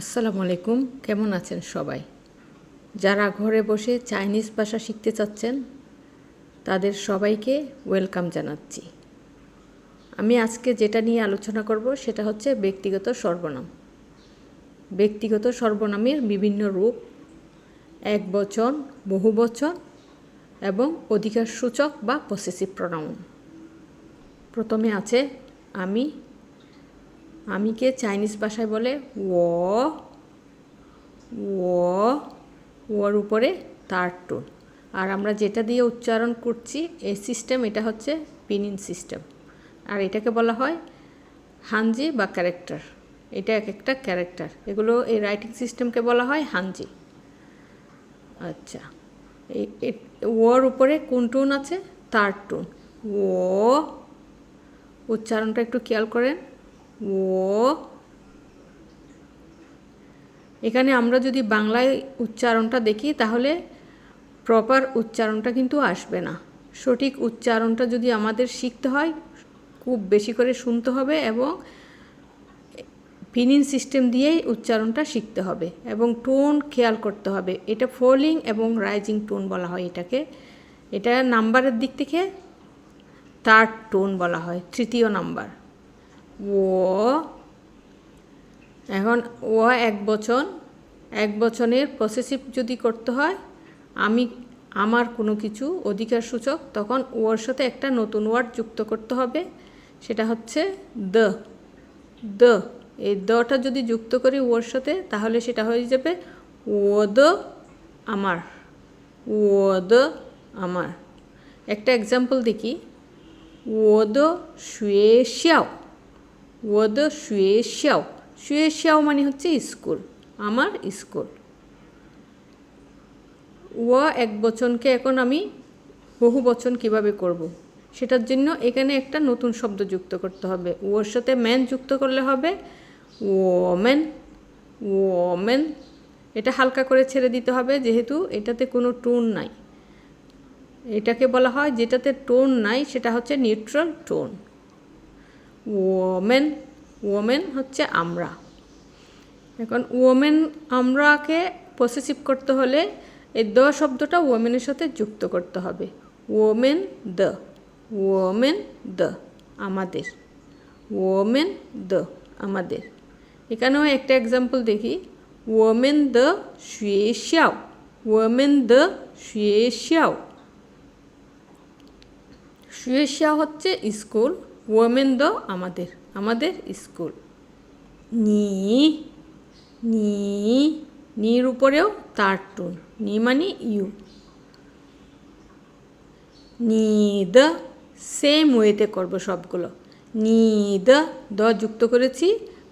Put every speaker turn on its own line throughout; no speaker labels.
আসসালামু আলাইকুম, কেমন আছেন সবাই? যারা ঘরে বসে চাইনিজ ভাষা শিখতে চাচ্ছেন, তাদের সবাইকে ওয়েলকাম জানাচ্ছি। আমি আজকে যেটা নিয়ে আলোচনা করব, সেটা হচ্ছে ব্যক্তিগত সর্বনাম। ব্যক্তিগত সর্বনামের বিভিন্ন রূপ, এক বচন, বহু বচন এবং অধিকার সূচক বা পসেসিভ প্রণাম প্রথমে আছে আমি আমিকে চাইনিজ ভাষায় বলে ও ওর উপরে তার টোন। আর আমরা যেটা দিয়ে উচ্চারণ করছি, এই সিস্টেম এটা হচ্ছে পিনিন সিস্টেম আর এটাকে বলা হয় হানজি বা ক্যারেক্টার এটা এক একটা ক্যারেক্টার এগুলো এই রাইটিং সিস্টেমকে বলা হয় হানজি আচ্ছা। ওর উপরে কোন টোন আছে? তার টোন। ও, উচ্চারণটা একটু খেয়াল করেন। ও। এখানে আমরা যদি বাংলায় উচ্চারণটা দেখি, তাহলে প্রপার উচ্চারণটা কিন্তু আসবে না। সঠিক উচ্চারণটা যদি আমাদের শিখতে হয়, খুব বেশি করে শুনতে হবে এবং পিনিন সিস্টেম দিয়েই উচ্চারণটা শিখতে হবে এবং টোন খেয়াল করতে হবে। এটা ফোলিং এবং রাইজিং টোন বলা হয় এটাকে। এটা নাম্বারের দিক থেকে থার্ড টোন বলা হয়, তৃতীয় নাম্বার। ও, এখন ও এক বচন, এক বচনের প্রসেসিভ যদি করতে হয়, আমি, আমার কোনো কিছু অধিকার সূচক, তখন ওর সাথে একটা নতুন ওয়ার্ড যুক্ত করতে হবে, সেটা হচ্ছে দ। দ, এই দটা যদি যুক্ত করি ওর সাথে, তাহলে সেটা হয়ে যাবে ও দ আমার ও দ আমার। একটা এক্সাম্পল দেখি ও দ শুয়ে শ্যাও। ও দ শুয়ে শ্যাও শুয়ে শ্যাও মানে হচ্ছে স্কুল, আমার স্কুল। ও এক বচনকে এখন আমি বহু বচন কীভাবে করব। সেটার জন্য এখানে একটা নতুন শব্দ যুক্ত করতে হবে। ওর সাথে ম্যান যুক্ত করলে হবে ওমেন ওমেন। এটা হালকা করে ছেড়ে দিতে হবে, যেহেতু এটাতে কোনো টোন নাই। এটাকে বলা হয় যেটাতে টোন নাই, সেটা হচ্ছে নিউট্রাল টোন। ওমেন ওমেন হচ্ছে আমরা। এখন ওমেন আমরাকে পসেসিভ করতে হলে এই দ শব্দটা ওমেনের সাথে যুক্ত করতে হবে। ওমেন দ। ওমেন দ। আমাদের। ওমেন দ। আমাদের। এখানেও একটা এক্সাম্পল দেখি। ওমেন দ শুয়ে শ্যাও ওমেন দ শুয়ে শ্যাও শুয়ে শ্যাও হচ্ছে স্কুল ওমেন দ আমাদের আমাদের স্কুল নি নি নির উপরেও তার টুন নি মানে ইউ নিদ সেম ওয়েতে করব সবগুলো নিদ দ যুক্ত করেছি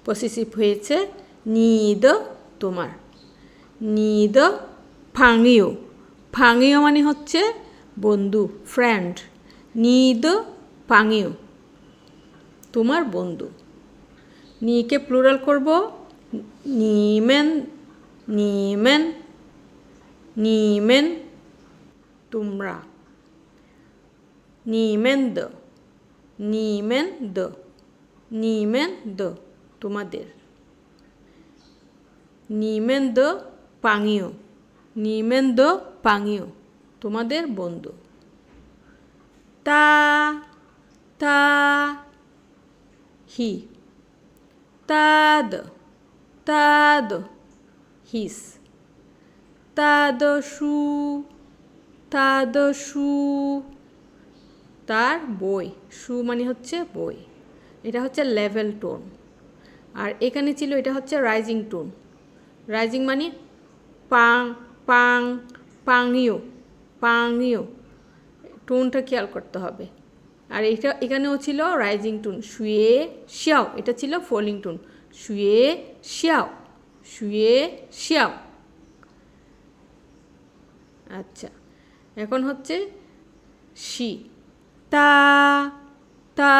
পসেসিভ হয়েছে নিদ তোমার নিদ ফাঙিও ফাঙিও মানে হচ্ছে বন্ধু ফ্রেন্ড নিদ ফাঙিও তোমার বন্ধু। নিকে প্লুরাল করব, নিমেন নিমেন নিমেন, তোমরা। নিমেন দ নিমেন দ নিমেন দ, তোমাদের। নিমেন দ, পাঙিও। নিমেন দ, পাঙিও, তোমাদের বন্ধু। তা তা হি তাদ তাদ হিস তাদ সু তাদ সু তার বই। সু মানে হচ্ছে বই। এটা হচ্ছে লেভেল টোন আর এখানে ছিল এটা হচ্ছে রাইজিং টোন রাইজিং মানে পাং পাং পাংইও পাংইও টোনটা খেয়াল করতে হবে। আর এটা এখানেও ছিল রাইজিং টুন শুয়ে শ্যাও এটা ছিল ফলিং টুন শুয়ে শিয়াও শুয়ে শিয়াও আচ্ছা এখন হচ্ছে শি। তা তা,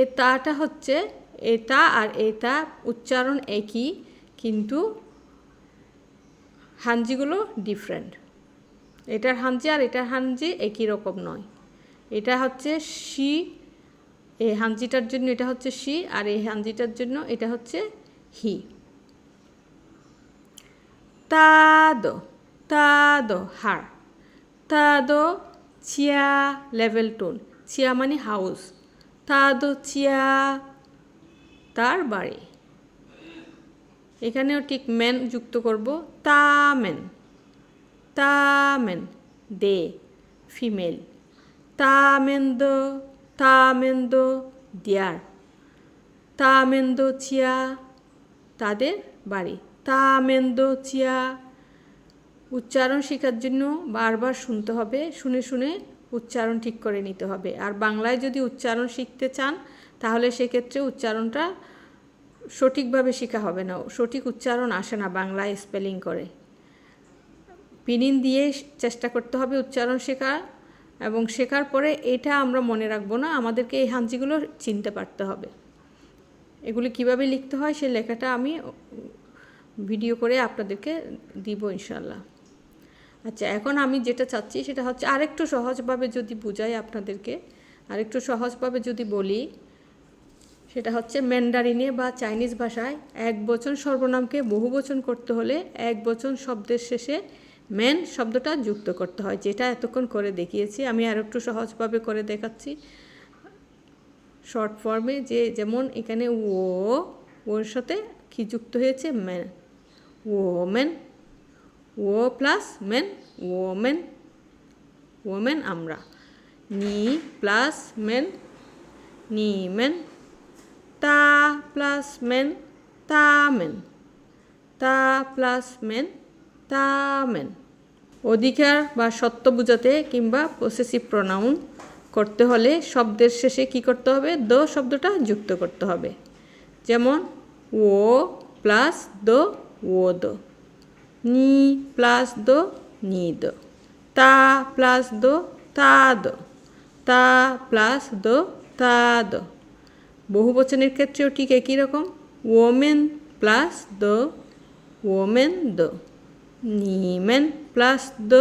এ তাটা হচ্ছে এটা আর এটা উচ্চারণ একই, কিন্তু হাঞ্জিগুলো ডিফারেন্ট এটার হাঞ্জি আর এটার হাঞ্জি একই রকম নয়। এটা হচ্ছে শি এই হাঞ্জিটার জন্য এটা হচ্ছে শি, আর এই হাঞ্জিটার জন্য এটা হচ্ছে হি। তাদো তাদো হার তাদো চিয়া লেভেল টোন চিয়া মানে হাউস তাদো চিয়া তার বাড়ি। এখানেও ঠিক ম্যান যুক্ত করব, তা ম্যান তা ম্যান, দে, ফিমেল। তা মেন্দো তা মেন্দো দিয়ার। তা মেন্দো চিয়া তাদের বাড়ি। তা মেন্দো চিয়া উচ্চারণ শেখার জন্য বারবার শুনতে হবে, শুনে শুনে উচ্চারণ ঠিক করে নিতে হবে। আর বাংলায় যদি উচ্চারণ শিখতে চান, তাহলে সেক্ষেত্রে উচ্চারণটা সঠিকভাবে শেখা হবে না। সঠিক উচ্চারণ আসে না বাংলায় স্পেলিং করে। পিনিন দিয়ে চেষ্টা করতে হবে উচ্চারণ শেখা এবং শেখার পরে এটা আমরা মনে রাখব না, আমাদেরকে এই হাঞ্জিগুলো চিনতে পারতে হবে। এগুলি কীভাবে লিখতে হয় সে লেখাটা আমি ভিডিও করে আপনাদেরকে দিব ইনশাল্লাহ আচ্ছা এখন আমি যেটা চাচ্ছি সেটা হচ্ছে আরেকটু সহজভাবে যদি বুঝাই আপনাদেরকে, আরেকটু সহজভাবে যদি বলি, সেটা হচ্ছে ম্যান্ডারিনে বা চাইনিজ ভাষায় এক বচন সর্বনামকে বহু বচন করতে হলে এক বচন শব্দের শেষে ম্যান শব্দটা যুক্ত করতে হয়, যেটা এতক্ষণ করে দেখিয়েছি। আমি আর একটু সহজভাবে করে দেখাচ্ছি। শর্ট ফর্মে যে যেমন এখানে ও, ওর সাথে কি যুক্ত হয়েছে? ম্যান ওমেন ও প্লাস মেন। ওমেন ওমেন আমরা। নি প্লাস মেন। নি মেন। তা প্লাস মেন। তা মেন। তা প্লাস মেন। মেন। অধিকার বা সত্য বোঝাতে কিংবা পসেসিভ প্রনাউন করতে হলে শব্দের শেষে কি করতে হবে? দ শব্দটা যুক্ত করতে হবে। যেমন, ও প্লাস দ, ও দ। নি প্লাস দ, নি দ। তা প্লাস দ, তা দ। তা প্লাস দ, তা দ। বহু বচনের ক্ষেত্রেও ঠিক একই রকম। ওমেন প্লাস দ ওমেন দ। নিমেন প্লাস দ,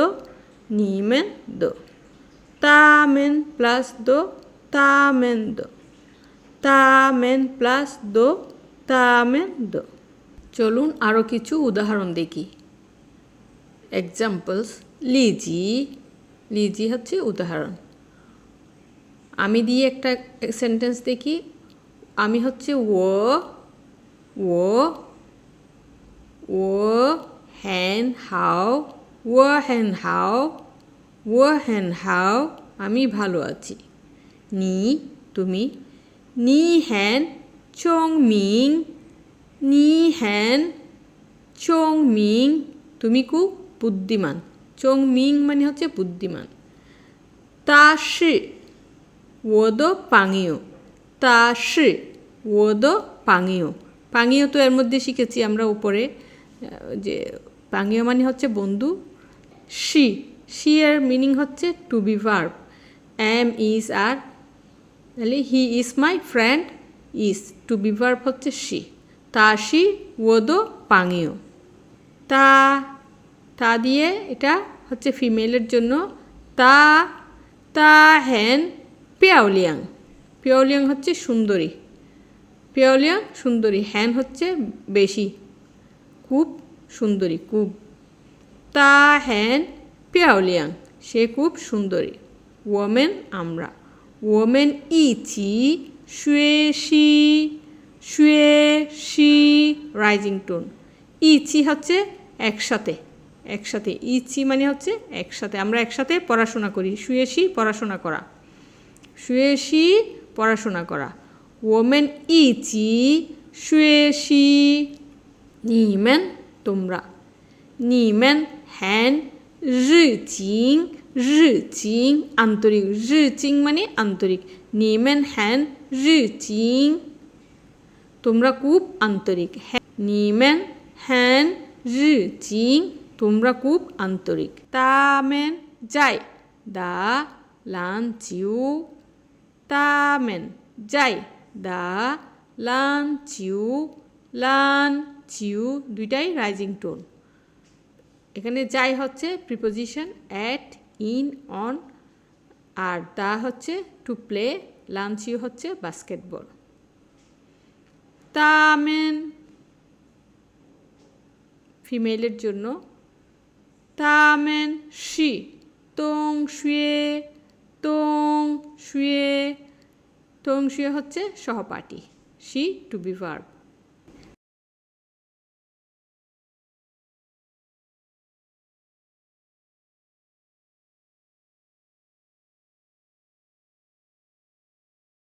নিমেন দ। তামেন প্লাস দ, তামেন দ। তামেন প্লাস দ, তামেন দ। চলুন আরও কিছু উদাহরণ দেখি। এক্সাম্পলস লিজি লিজি হচ্ছে উদাহরণ। আমি দিয়ে একটা সেন্টেন্স দেখি। আমি হচ্ছে ও ও ও, হ্যান, হাও ও হাও ও হাও আমি ভালো আছি। নি, তুমি? নি হ্যান চং মিং নি হ্যান চং মিং তুমি খুব বুদ্ধিমান। চং মিং মানে হচ্ছে বুদ্ধিমান। তা শি ওদ পাঙিও। তা শি ওদ পাঙিও। পাঙিও তো এর মধ্যে শিখেছি আমরা উপরে যে পাঙিও মানে হচ্ছে বন্ধু শি শি এর মিনিং হচ্ছে to be verb am is are তাহলে he is my friend is to be verb হচ্ছে শি। তা শি, ওদো, পাঙিও। তা তা দিয়ে এটা হচ্ছে ফিমেলের জন্য। তা তা হ্যান পেয়াওলিয়াং পেয়াওলিয়াং হচ্ছে সুন্দরী। পেয়াওলিয়াং সুন্দরী হ্যান হচ্ছে বেশি। খুব সুন্দরী খুব তা হ্যান পেয়াওলিয়াং। সে খুব সুন্দরী। ওমেন আমরা। ওমেন ইচি শুয়ে শি শুয়ে শি রাইজিং টোন। ইচি হচ্ছে একসাথে। একসাথে। ইচি মানে হচ্ছে একসাথে। আমরা একসাথে পড়াশোনা করি। শুয়েছি পড়াশোনা করা। শুয়েছি পড়াশোনা করা। ওমেন ইচি শুয়েছি নিমেন তোমরা। নিমেন হ্যান রি চিং রিচিং রিচিং আন্তরিক রিচিং মানে আন্তরিক। নিমেন, হ্যান রিচিং তোমরা খুব আন্তরিক। নিমেন, হ্যান রিচিং তোমরা খুব আন্তরিক। তামেন যাই দা, লান, চিউ। তামেন যাই দা, লান, চিউ। লান, চিউ, দুইটাই রাইজিং টোন। এখানে যাই হচ্ছে প্রিপোজিশন অ্যাট ইন অন আর দা হচ্ছে টু প্লে লাঞ্চ ইউ হচ্ছে বাস্কেটবল তা তামেন ফিমেলের জন্য। তা তামেন শি, তং শুয়ে তং শুয়ে তং শুয়ে হচ্ছে সহপাঠী, শি টু বি ভার্ব